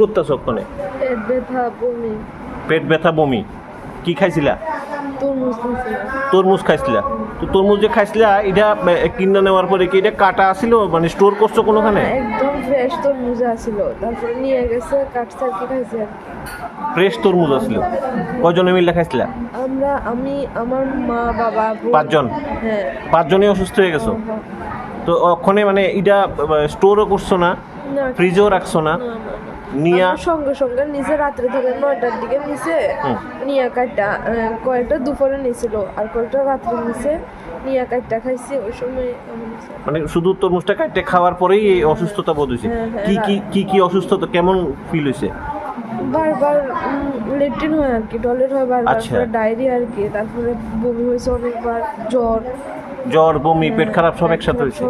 করতেছো ওখানে পেট ব্যথা বমি। পেট ব্যথা বমি। কি খাইছিলা? তরমুজ খাইছিলা? তো তরমুজ যে খাইছিলা এটা কিনে নেওয়ার পরে কি এটা কাটা ছিল মানে স্টোর করছ কোনোখানে? একদম ফ্রেশ তরমুজ আসছিল তারপরে নিয়ে গেছে কাটছে কি খাইছি কি। ফ্রেশ তরমুজ আসছিল কয়জনে মিলে খাইছিলা? আমরা আমি আমার মা বাবা পাঁচজন? হ্যাঁ। পাঁচজনই অসুস্থ হয়ে গেছো? তো ওখানে মানে এটা স্টোরও করছ না? ফ্রিজেও রাখছো না। নিয়া সঙ্গে সঙ্গে নিচে রাত্রে ধরে নয়টার দিকে নিচে। নিয়া কাটটা কয়েকটা দুপুরে নিছিল আর কয়েকটা রাত্রে নিচে নিয়া কাটটা খাইছি ওই সময় মানে শুধু তরমুজটা কাটতে খাওয়ার পরেই এই অসুস্থতা বোধ হয়েছে হ্যাঁ, হ্যাঁ, কি কি কি কি অসুস্থতা কেমন ফিল হয়েছে বারবার লেট্রিন হয় আর কি টয়লেট হয় বারবার আচ্ছা। ডায়রিয়া আর কি তারপরে বমি হয়েছে অনেকবার জ্বর। জ্বর বমি পেট খারাপ সব একসাথে হয়েছে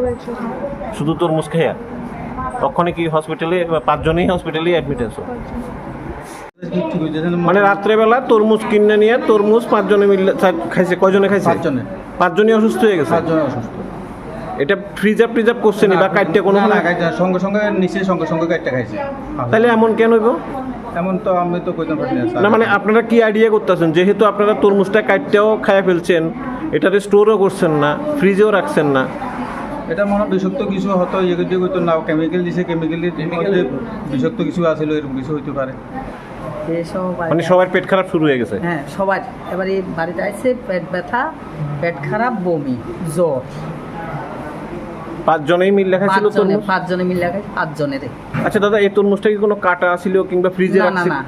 শুধু তরমুজ খেয়া ওখানে কি হসপিটালে পাঁচজনেই হসপিটালে অ্যাডমিট আছো মানে রাত্রেবেলা তরমুজ কিনে নিয়ে তরমুজ পাঁচজনে মিলে খাইছে কয়জনে খাইছে? পাঁচজনে। পাঁচজনই অসুস্থ হয়ে গেছে? পাঁচজনে অসুস্থ। এটা ফ্রিজার ফ্রিজার করছে নি বা কাটতে কোনো না, না, কাইটে সঙ্গে সঙ্গে নিচে সঙ্গে সঙ্গে কাটতে খাইছে। তাহলে এমন কেন হইব? এমন তো আমি তো কইতে পারি না না মানে আপনারা কি আইডিয়া করতেছেন? যেহেতু আপনারা তরমুজটা কাটতেও খাইয়া ফেলছেন এটাতে স্টোরও করছেন না ফ্রিজেও রাখছেন না এটা মনে হয় বিষাক্ত কিছু হতো ইয়ে কিছু হইতো না কেমিক্যাল দিছে কেমিক্যাল মধ্যে বিষাক্ত কিছু আছিল এরকম কিছু হইতে পারে। মানে সবার পেট খারাপ শুরু হয়ে গেছে। হ্যাঁ সবার। এবারে বাড়িতে আসছে পেট ব্যথা পেট খারাপ বমি জ্বর। পাঁচজনেই মিল লেখা ছিল পাঁচজনে মিলে আচ্ছা দাদা এই তরমুজটা কি কোনো কাটা ছিল কিংবা ফ্রিজে না না রাখছে না।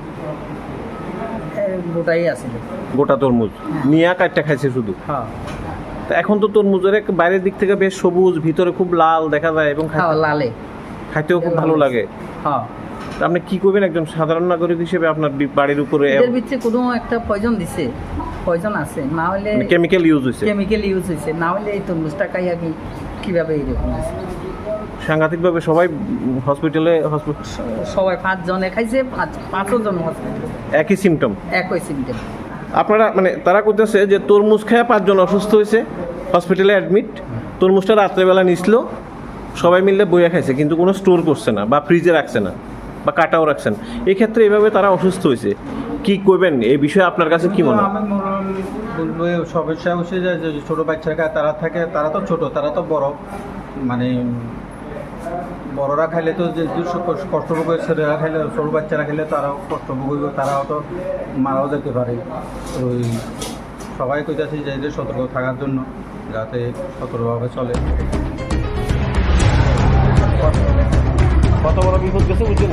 গোটাই আছিল। গোটা তরমুজ? নিয়া কাটটা খাইছে শুধু? হ্যাঁ। তা এখন তো তরমুজের এক বাইরের দিক থেকে বেশ সবুজ ভিতরে খুব লাল দেখা যায় এবং খাইতে- লালে। খাইতেও খুব ভালো লাগে। হ্যাঁ। আপনি কি করবেন একজন সাধারণ নাগরিক হিসেবে আপনার বাড়ির উপরে? এদের ভিতরে কোনো একটা পয়জন দিছে। পয়জন আছে। না হলে কেমিক্যাল ইউজ হয়েছে কেমিক্যাল ইউজ হয়েছে না হলে এই তরমুজটা খাই আমি কীভাবে এরকম আছে সাংঘাতিকভাবে সবাই হসপিটালে সবাই পাঁচজনে খাইছে পাঁচ পাঁচও জন হসপিটালে একই সিমটম একই সিমটেম আপনারা মানে তারা করতেছে যে তরমুজ খেয়ে পাঁচজন অসুস্থ হয়েছে হসপিটালে অ্যাডমিট তরমুজটা রাত্রেবেলা নিছিল, সবাই মিলে বইয়া খাইছে, কিন্তু কোনো স্টোর করছে না, বা ফ্রিজে রাখছে না, বা কাটাও রাখছে না। এই ক্ষেত্রে এইভাবে তারা অসুস্থ হয়েছে। কি করবেন এই বিষয়ে আপনার কাছে কি মনে হয়? সমস্যা হচ্ছে যে ছোট বাচ্চারা তারা থাকে, তারা তো ছোট, তারা তো বড় মানে বড়রা খাইলে তো যে কষ্টভোগ ছেলেরা খাইলে সরু বাচ্চারা খাইলে তারাও কষ্ট ভোগ হইব, তারাও তো মারাও যেতে পারে। ওই সবাই কইতাছি যে যে সতর্ক থাকার জন্য যাতে সতর্কভাবে চলে। কত বড় বিপদ গেছে বুঝছেন